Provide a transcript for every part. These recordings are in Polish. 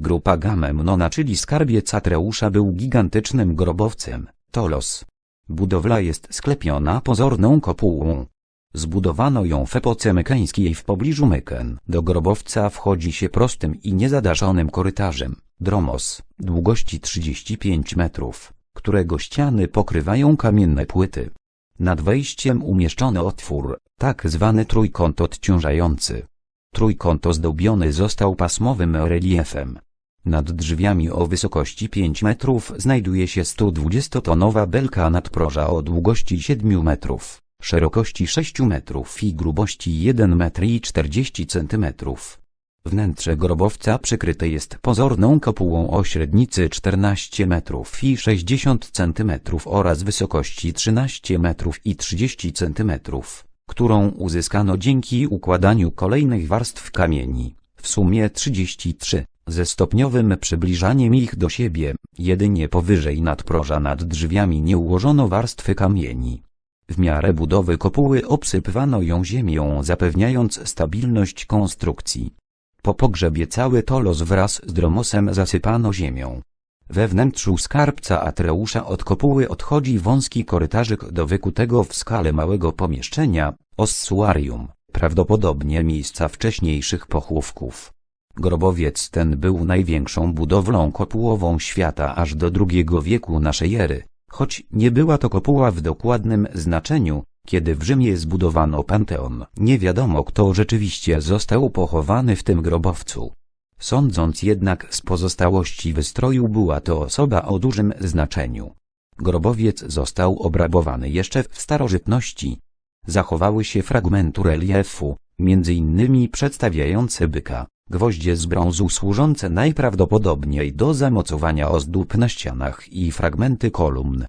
Grupa Gamemnona, czyli skarbiec Atreusza był gigantycznym grobowcem, Tolos. Budowla jest sklepiona pozorną kopułą. Zbudowano ją w epoce mykeńskiej w pobliżu Myken. Do grobowca wchodzi się prostym i niezadaszonym korytarzem, dromos, długości 35 metrów, którego ściany pokrywają kamienne płyty. Nad wejściem umieszczono otwór, tak zwany trójkąt odciążający. Trójkąt ozdobiony został pasmowym reliefem. Nad drzwiami o wysokości 5 metrów znajduje się 120-tonowa belka nadproża o długości 7 metrów, szerokości 6 metrów i grubości 1 metr i 40 centymetrów. Wnętrze grobowca przykryte jest pozorną kopułą o średnicy 14 metrów i 60 centymetrów oraz wysokości 13 metrów i 30 centymetrów, którą uzyskano dzięki układaniu kolejnych warstw kamieni, w sumie 33, ze stopniowym przybliżaniem ich do siebie, jedynie powyżej nadproża nad drzwiami nie ułożono warstwy kamieni. W miarę budowy kopuły obsypywano ją ziemią zapewniając stabilność konstrukcji. Po pogrzebie cały tolos wraz z dromosem zasypano ziemią. We wnętrzu skarbca Atreusza od kopuły odchodzi wąski korytarzyk do wykutego w skale małego pomieszczenia, ossuarium, prawdopodobnie miejsca wcześniejszych pochówków. Grobowiec ten był największą budowlą kopułową świata aż do II wieku naszej ery, choć nie była to kopuła w dokładnym znaczeniu, kiedy w Rzymie zbudowano Panteon. Nie wiadomo kto rzeczywiście został pochowany w tym grobowcu. Sądząc jednak z pozostałości wystroju była to osoba o dużym znaczeniu. Grobowiec został obrabowany jeszcze w starożytności. Zachowały się fragmenty reliefu, między innymi przedstawiające byka, gwoździe z brązu służące najprawdopodobniej do zamocowania ozdób na ścianach i fragmenty kolumn.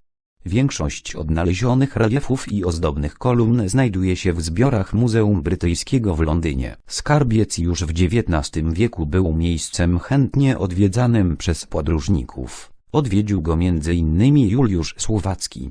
Większość odnalezionych reliefów i ozdobnych kolumn znajduje się w zbiorach Muzeum Brytyjskiego w Londynie. Skarbiec już w XIX wieku był miejscem chętnie odwiedzanym przez podróżników. Odwiedził go m.in. Juliusz Słowacki.